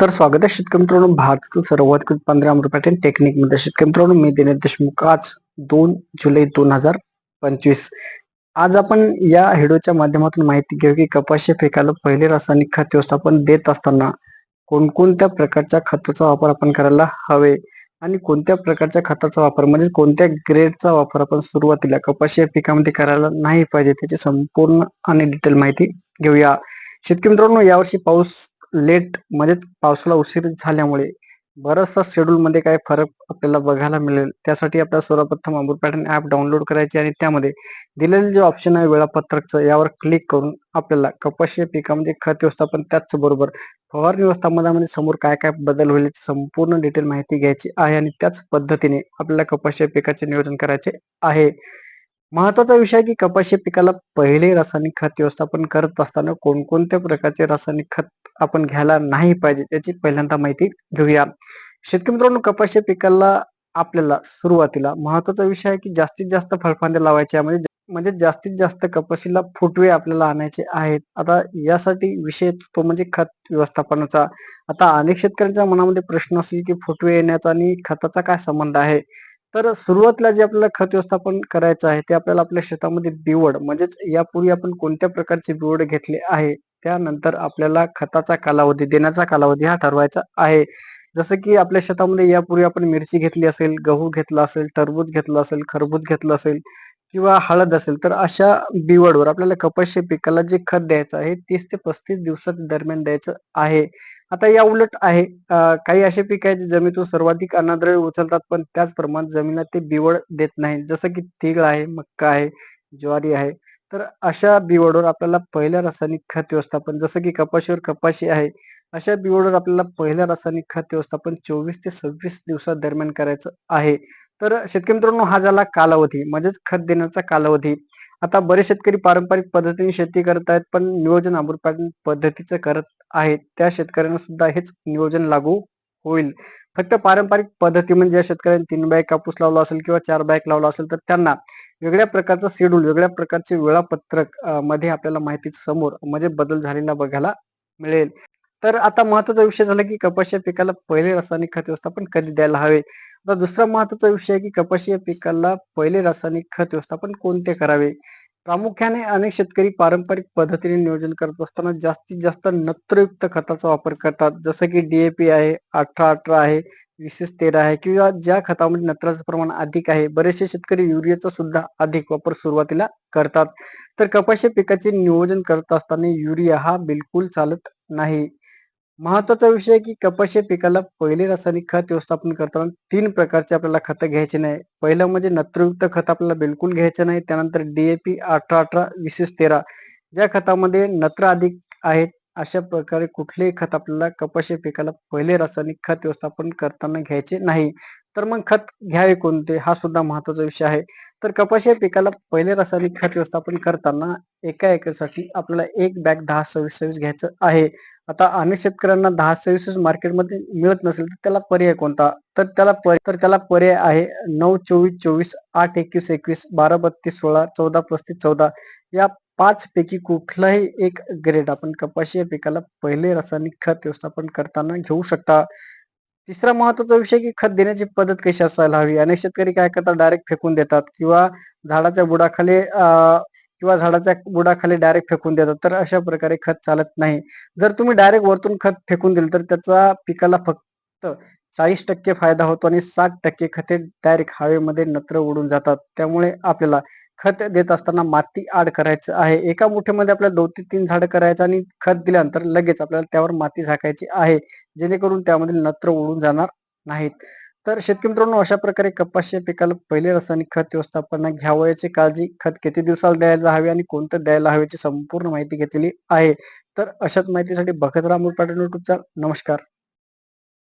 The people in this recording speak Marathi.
तर स्वागत आहे शेतकरी मित्रांनो. भारतातील सर्वात पंधरा अमृत टेक्निकमध्ये शेतकरी मित्रांनो मी दिनेश देशमुख. आज दोन जुलै दोन हजार पंचवीस. आज आपण या व्हिडिओच्या माध्यमातून माहिती घेऊ की कपाशी पिकाला पहिले रासायनिक खत व्यवस्थापन देत असताना कोणकोणत्या प्रकारच्या खताचा वापर आपण करायला हवे आणि कोणत्या प्रकारच्या खताचा वापर म्हणजे कोणत्या ग्रेडचा वापर आपण सुरुवातीला कपाशी या पिकामध्ये करायला नाही पाहिजे त्याची संपूर्ण आणि डिटेल माहिती घेऊया. शेतकरी मित्रांनो यावर्षी पाऊस लेट म्हणजेच पावसाला उशीर झाल्यामुळे बराचसा शेड्यूल मध्ये काय फरक आपल्याला बघायला मिळेल. त्यासाठी आपल्याला सर्वप्रथम अमृत पॅटर्न ऍप डाउनलोड करायचे आणि त्यामध्ये दिलेले जे ऑप्शन आहे वेळापत्रकचं यावर क्लिक करून आपल्याला कपाशी पिकामध्ये म्हणजे खत व्यवस्थापन त्याच बरोबर फवारणी व्यवस्थापनामध्ये म्हणजे समोर काय काय बदल होईल संपूर्ण डिटेल माहिती घ्यायची आहे आणि त्याच पद्धतीने आपल्याला कपाशी पिकाचे नियोजन करायचे आहे. महत्त्वाचा विषय की कपाशी पिकाला पहिले रासायनिक खत व्यवस्थापन करत असताना कोणकोणत्या प्रकारचे रासायनिक खत आपण घ्यायला नाही पाहिजे त्याची पहिल्यांदा माहिती घेऊया. शेतकरी मित्रांनो कपाशी पिकाला आपल्याला सुरुवातीला महत्त्वाचा विषय आहे की जास्तीत जास्त फळफांदे लावायचे म्हणजे म्हणजे जास्तीत जास्त कपाशीला फुटवे आपल्याला आणायचे आहेत. आता यासाठी विषय तो म्हणजे खत व्यवस्थापनाचा. आता अनेक शेतकऱ्यांच्या मनामध्ये प्रश्न असेल की फुटवे येण्याचा आणि खताचा काय संबंध आहे? तर सुरुवातीला जे आपल्याला खत व्यवस्थापन करायचं आहे ते आपल्याला आपल्या शेतामध्ये बिवड म्हणजेच यापूर्वी आपण कोणत्या प्रकारचे बिवड घेतले आहे त्यानंतर आपल्याला खताचा कालावधी देण्याचा कालावधी हा ठरवायचा आहे. जसं की आपल्या शेतामध्ये यापूर्वी आपण मिरची घेतली असेल गहू घेतला असेल टरबूज घेतलं असेल खरबूज घेतलं असेल किंवा हळद असेल तर अशा बिवडवर आपल्याला कपाशी पिकाला जे खत द्यायचं आहे तीस ते पस्तीस दिवसात दरम्यान द्यायचं आहे. आता या उलट आहे काही असे पीक आहेत जे जमिनीतून सर्वाधिक अन्नद्रव्य उचलतात पण त्याचप्रमाणे जमिनीला ते बिवड देत नाही जसं की तीळ आहे मक्का आहे ज्वारी आहे. तर अशा बिवडवर आपल्याला पहिल्या रासायनिक खत व्यवस्थापन जसं की कपाशीवर कपाशी आहे अशा बिवडवर आपल्याला पहिल्या रासायनिक खत व्यवस्थापन चोवीस ते सव्वीस दिवसादरम्यान करायचं आहे. तर शेतकरी मित्रांनो हा झाला कालावधी म्हणजेच खत देण्याचा कालावधी. आता बरेच शेतकरी पारंपरिक पद्धतीने शेती करत आहेत पण नियोजन अमृत पद्धतीचं करत आहेत. त्या शेतकऱ्यांना सुद्धा हेच नियोजन लागू होईल. फक्त पारंपरिक पद्धती म्हणजे ज्या शेतकऱ्यांनी तीन बॅग कापूस लावला असेल किंवा चार बॅग लावला असेल तर त्यांना वेगळ्या प्रकारचं शेड्यूल वेगळ्या प्रकारचे वेळापत्रकमध्ये आपल्याला माहिती समोर म्हणजे बदल झालेला बघायला मिळेल. तर आता महत्त्वाचा विषय झाला की कपाशी पिकाला पहिले रासायनिक खत व्यवस्थापन कधी द्यायला हवे? आता दुसरा महत्त्वाचा विषय आहे की कपाशी पिकाला पहिले रासायनिक खत व्यवस्थापन कोणते करावे? प्रामुख्याने अनेक शेतकरी पारंपरिक पद्धतीने नियोजन करत असताना जास्तीत जास्त नत्रयुक्त खताचा वापर करतात. जसं की डीएपी आहे अठरा अठरा आहे विशेष तेरा आहे किंवा ज्या खतामध्ये नत्राचं प्रमाण अधिक आहे बरेचसे शेतकरी युरियाचा सुद्धा अधिक वापर सुरुवातीला करतात. तर कपाशी पिकाचे नियोजन करत असताना युरिया हा बिलकुल चालत नाही. महत्त्वाचा विषय आहे की कपाशी पिकाला पहिले रासायनिक खत व्यवस्थापन करताना तीन प्रकारचे आपल्याला खत घ्यायचे नाही. पहिलं म्हणजे नत्रयुक्त खत आपल्याला बिलकुल घ्यायचं नाही. त्यानंतर डीएपी अठरा अठरा विशेष तेरा. ज्या खतामध्ये नत्र अधिक आहेत अशा प्रकारे कुठलेही खत आपल्याला कपाशी पिकाला पहिले रासायनिक खत व्यवस्थापन करताना घ्यायचे नाही. तर मग खत घ्यावे कोणते? हा सुद्धा महत्त्वाचा विषय आहे. तर कपाशी पिकाला पहिले रासायनिक खत व्यवस्थापन करताना एका एकरसाठी आपल्याला एक बॅग दहा सव्वीस सव्वीस घ्यायचं आहे. आता अनेक शेतकऱ्यांना दहा सव्वीस मार्केटमध्ये मिळत नसेल तर त्याला पर्याय कोणता? तर त्याला तर त्याला पर्याय आहे नऊ चोवीस चोवीस आठ एकवीस एकवीस बारा बत्तीस सोळा चौदा पस्तीस चौदा. या पाच पैकी कुठलाही एक ग्रेड आपण कपाशी या पिकाला पहिले रासायनिक खत व्यवस्थापन करताना घेऊ शकता. तिसरा महत्त्वाचा विषय की खत देण्याची पद्धत कशी असायला हवी? अनेक शेतकरी काय करतात? डायरेक्ट फेकून देतात. किंवा झाडाच्या बुडाखाली किंवा झाडाच्या बुडाखाली डायरेक्ट फेकून देतात तर अशा प्रकारे खत चालत नाही. जर तुम्ही डायरेक्ट वरतून खत फेकून दिलं तर त्याचा पिकाला फक्त चाळीस टक्के फायदा होतो आणि साठ टक्के खते डायरेक्ट हवेमध्ये नत्र उडून जातात. त्यामुळे आपल्याला खत देत असताना माती आड करायचं आहे. एका मुठेमध्ये आपल्याला दोन ते तीन झाड करायचं आणि खत दिल्यानंतर लगेच आपल्याला त्यावर माती झाकायची आहे. जेणेकरून त्यामधील नत्र उडून जाणार नाहीत. तर शेतकरी मित्रांनो अशा प्रकारे कपाशी पिकाला पहिले रासायनिक खत व्यवस्थापन घ्यावयाची काळजी खत किती दिवसाला द्यायला हवे आणि कोणतं द्यायला हवे याची संपूर्ण माहिती घेतलेली आहे. तर अशाच माहितीसाठी बघत राहा पाटील नमस्कार.